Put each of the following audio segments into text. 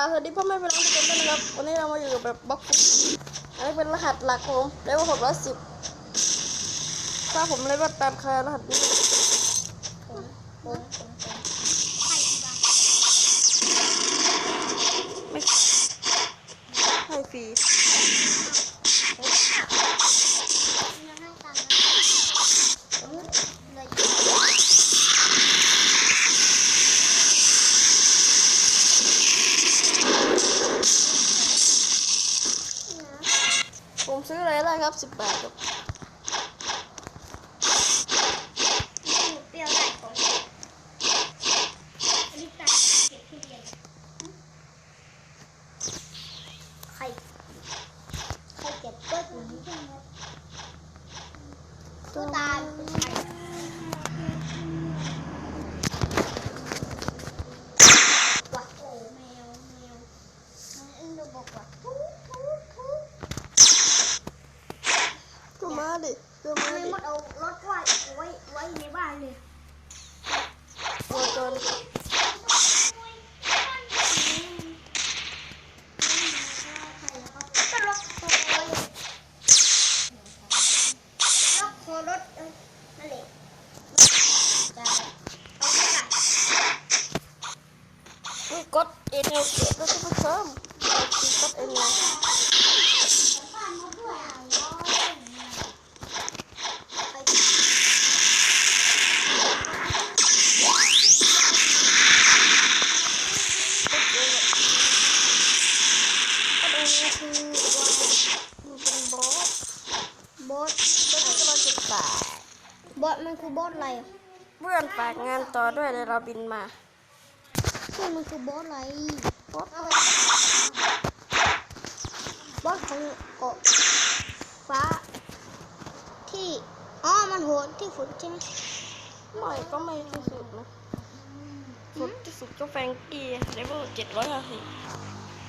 าสวัสดีพ่อแม่พี่น้องทุกคนด้วยนะครับ วันนี้เรามาอยู่กับแบบบล็อกอันนี้เป็นรหัสหลักผมเลเวลหกร้อยสิบถ้าผมเลเวลตามคารหัสนี้ไม่ใครบ้างไม่ขาดให้ฟรี ยังให้ตังค์นะเลย ผมซื้อ อะไรได้ครับสิบบาทครับ เปรี้ยวได้ของอันนี้ตัดเก็บทุเรียนใครใครเก็บก็อยู่นี่ใช่ไหมตัวตาเป็นใครว่ะโอ้แมวแมวน้องอินโดบอกว่าทุกทุกทุก ก็มาดิก็ ทำ มา ไม ดิ มดเอารถไว้ไว้ไว้ในบ้านเลย ตัวจน ก็ล็อกคอเลยล็อกคอรถเออนั่นแหละจะเอาไปไหน นี่กดเอ็นเอลเกตแล้วท่านผู้ชมกดเอ็นเอล บ้านมาด้วยอะไป กดเอ็นเอลคือว่ามันเป็นบอส บอส แล้วก็กำลังจะตาย บอสมันคือ บอสอะไรอะเพื่อนฝากงานต่อด้วยเลยเราบินมาชื่อมันคือบอสอะไรบอสบอสของเกาะฟ้า ที่อ๋อมันโหดที่ฝนใช่ไหมไม่ก็ไม่ที่สุดนะสุดที่สุดก็แฟรงกี้เลเวลเจ็ดร้อยห้าสิบ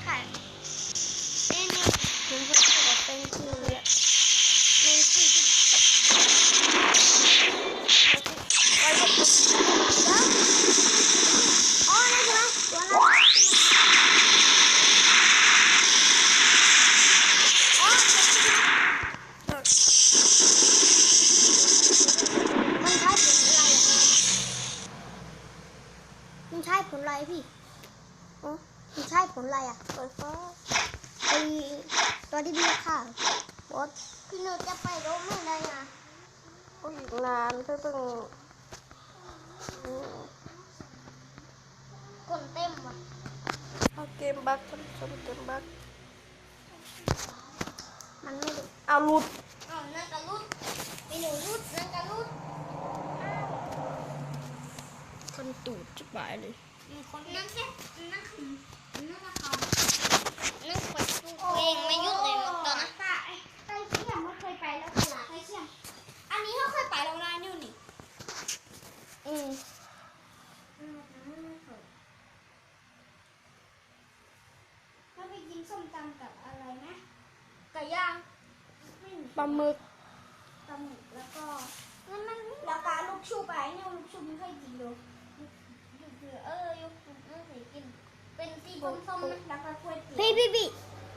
ค่ะนี่นี่ถึงจะเท่ากับแฟรงกี้เนี่ย ในที่ที่ ไปก็ปุ๊บ อ๋อนั่นใช่ไหมตัวนั้นอ๋อมันใช้ผลอะไรอะมันใช้ผลอะไรพี่ อ๋อ มันใช้ผลอะไรอะ ไฟฟ้า ไอตัว ที่พี่ฆ่าบอสพี่หนูจะไปรู้ไม่ได้อะก็อีกนานก็ต้องอืมคนเต็มว่ะเอาเกมบั๊กท่านผู้ชมเกมบั๊กมันไม่ดูเอาหลุดอ๋อนั่นกระลุดพี่หนูลุดนั่นกระลุดคนตูดจะบายเลยคนนั่นแค่นั่นคือนั่นนะคะนั่นเปิดตัวเองไม่ยุ่งเลยตอนนั้นใต้เที่ยงไม่เคยไปแล้วตลาดใต้เที่ยงอันนี้เขาเคยไปแล้วนะนี่นี่อืมแล้วไปกินส้มตำกับอะไรนะไก่ย่างไม่มี ปลาหมึก ปลาหมึกแล้วก็นั่นมันราคาลูกชูไปเนี่ยลูกชูไม่ ค่อยกินอยู่อยู่เออยุคไม่เคยกิน เป็นสีส้มๆนะราคากล้วยเตี๋ยวพี่พี่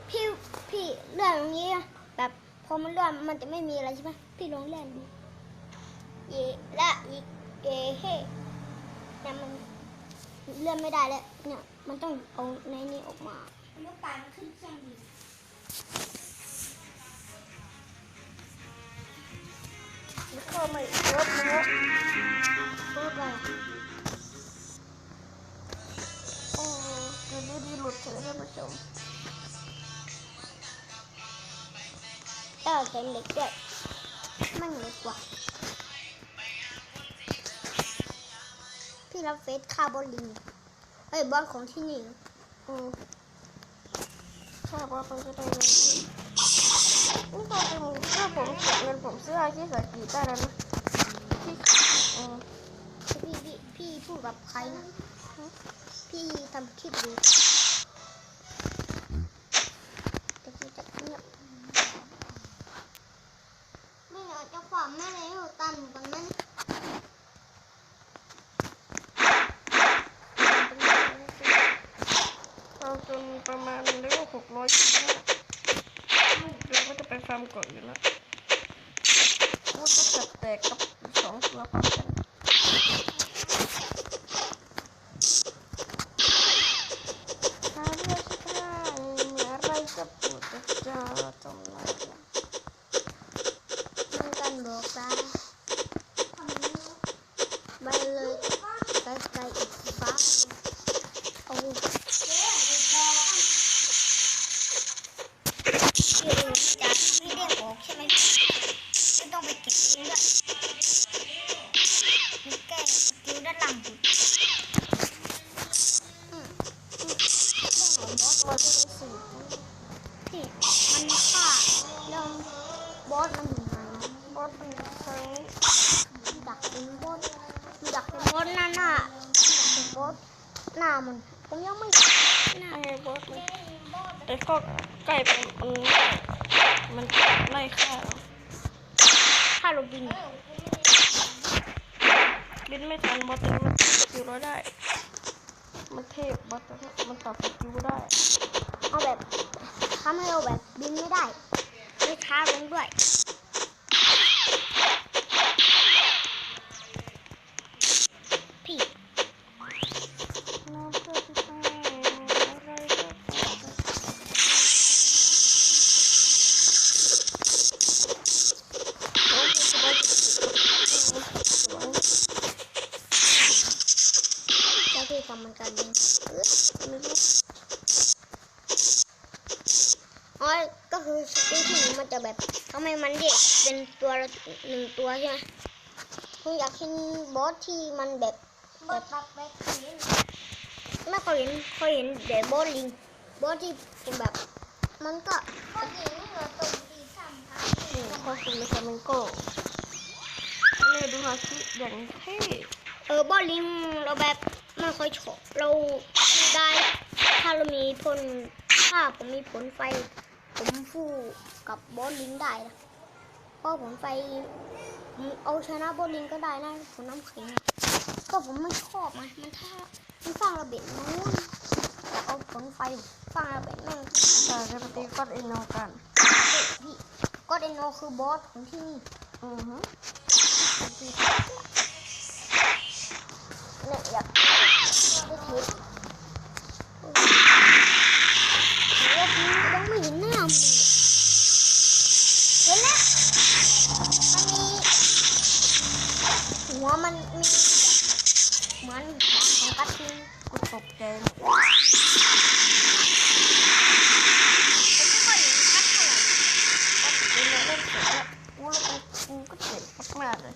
พี่พี่พี่เลื่อนอย่างนี้อะแบบพอมันเลื่อนมันจะไม่มีอะไรใช่ไหมพี่ลองเลื่อนดูเยละอีกเอเฮเนี่ยมันเลื่อนไม่ได้แล้วเนี่ยมันต้องเอาในนี้ออกมา ลูกตาลขึ้นเครื่องดีแล้วก็ไม่ครบนะ ชมเออเป็นเล็กด้วยมันเล็กกว่าพี่รับเฟซคาร์บอลินเอ้ยบอสของที่นี่อืมถ้าว่ามันจะได้เงินที่นี่ตอนเป็นถ้าผมเก็บเงินผมซื้ออาชีพสากีได้แล้วนะที่อืมพี่พี่พี่พูดกับใครนะพี่ทำคลิปดูแต่พี่จะเงียบไม่เหรอจะ ขวามแม่เลยหนูตันกันนั้นเราจนประมาณเลเวหกร้อยแล้วเราก็จะไปฟาร์มก่อนอยู่แล้วพูดก็จะแตกกับสองตัวพร้อมกัน ตังอยู่อืมอืมบอสมาที่นี่สี่พี่มันฆ่าเรื่องบอสมันอยู่ไหนบอสเป็นครั้งดักเป็นบอสดักเป็นบอสหน้าหน้าดักเป็นบอสหน้ามันผมยังไม่หน้าไอ้บอสเลยแต่ก็ใกล้เป็นมันมันไล่ฆ่าฆ่าโรบิน บินไม่ทันบอสแต่มันสกิวเราได้ มันเทพบอสแต่มันต่อสกิลได้เอาแบบทำให้เราแบบบินไม่ได้ ไม่ช้าลงด้วย หนึ่งตัวใช่ไหมผมอยากเห็นบอสที่มันแบบแบบแบบไม่เคยเห็นเคยเห็นแต่บอสลิงบอสที่เป็นแบบ มันก็บอสลิงนี่ข้อคุณในฟลาเมนโกนี่ดูฮาคิอย่างเท่เออบอสลิงเราแบบไม่ค่อยชอบเราได้ถ้าเรามีพลถ้าผมมีผลไฟ ผมสู้กับบอสลิงได้นะ เพราะผลไฟผมเอาชนะบอสลิงก็ได้นะผลน้ำแข็งอะก็ผมไม่ชอบไงมันถ้ามันสร้างระเบิดนู้นแต่เอาผลไฟสร้างระเบิดนั่นแต่จะไปตีก็เอ็นโนกันพี่ก็เดนโนคือบอสของที่นี่อือฮึเนี่ยอยากได้เทปรอบนี้ยังไม่เห็นหน้ามันเลยเห็นแล้วมันมีหัวมันมีเหมือนหัวของกระทิง กูตกใจ ผมไม่ค่อยเห็นชัดเท่าไหร่ ก็ตีเล่นเสร็จแล้วกูแล้วกูกูก็เจ็บมากๆเลย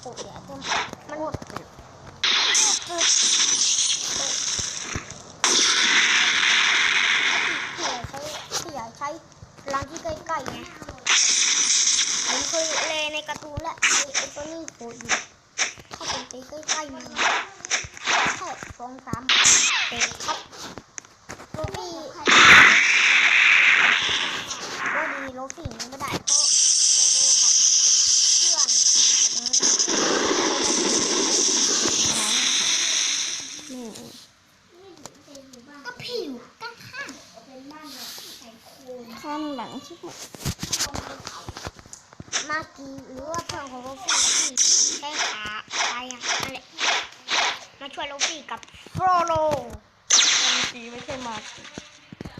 โอ้ยเดี๋ยวเต็ม มันโคตรเจ็บ ที่อยากใช้ที่อยากใช้พลังที่ใกล้ๆไงผมเคยเลในการ์ตูนและไอ้ไอ้ตัวนี้โหดอยู่ถ้าเป็นตีใกล้ๆมันแค่ สามเตะครับโรฟี่ก็ดีโรฟี่นี้ไม่ได้เพราะโดโดกับเพื่อนอืมนี่ก็ผิวกันข้างเป็นบ้านแบบใส่โคนข้างหลังช่ไหมมากีหรือว่าเพื่อนของโรฟี่ที่ใช้ขาไปอะนั่นแหละ มาช่วยโรฟี่กับโฟโลมันจีไม่ใช่มาจิ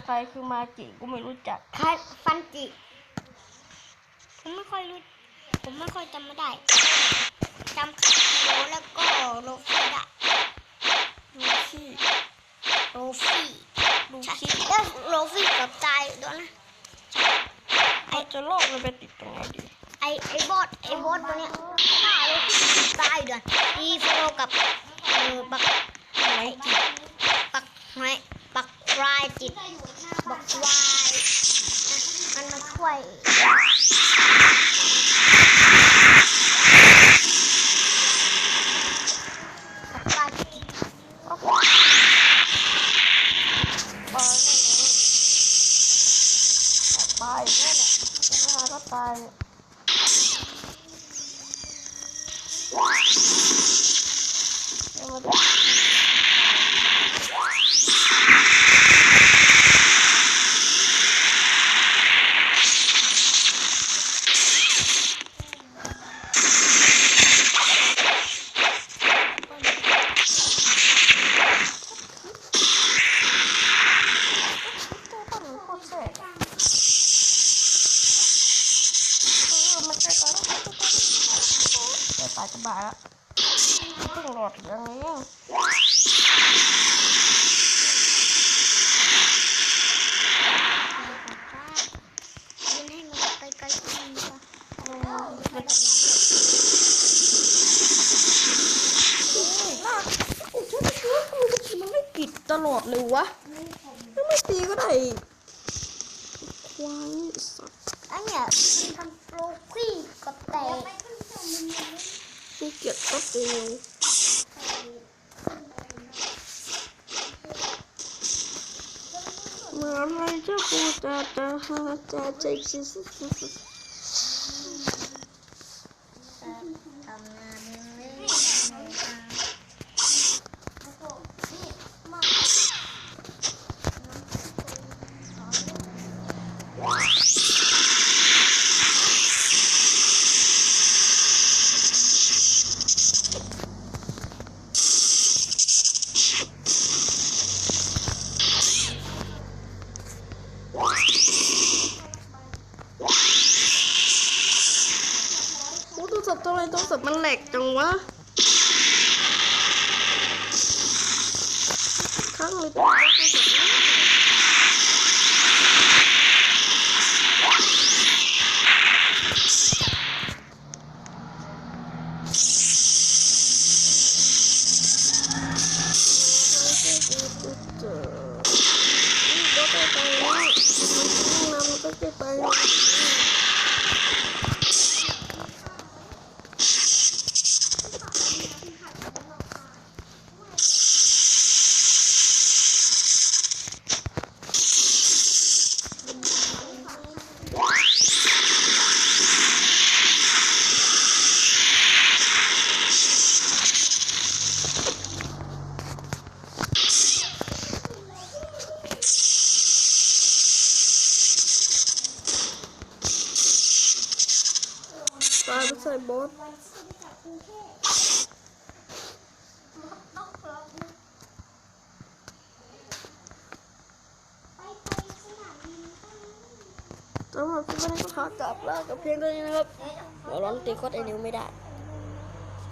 ใครคือมาจิกูไม่รู้จักคาฟันจิผมไม่ค่อยรู้ผมไม่ค่อยจำไม่ได้จำคาโลแล้วก็โรฟี่ได้ลูชี่โรฟี่ลูใช่ชี่แล้วโรฟี่เกับตายด้วยนะไอจะโลกมันไปติดตรงไหนดีไอไอบอสไอบอสตัวเนี้ยฆ่าโรฟี่ตายด้วยอีโฟโลกับ เออบักไม้จิตปักไม้ปักควายจิตปักควายมันมาช่วย lưu quá. Nó mới chia cái này. Quái sạch Anh ạ Thằng Pro Quy có tè. Cái kiệt có tiêu Mà hôm nay chắc cô ta ta ta ta ta ta ta ta Mau tanya. บอสสำหรับคลิปนี้ก็ขอกลับลากับเพียงตัวนี้นะครับหัวร้อนตีโคตรไอนิวไม่ได้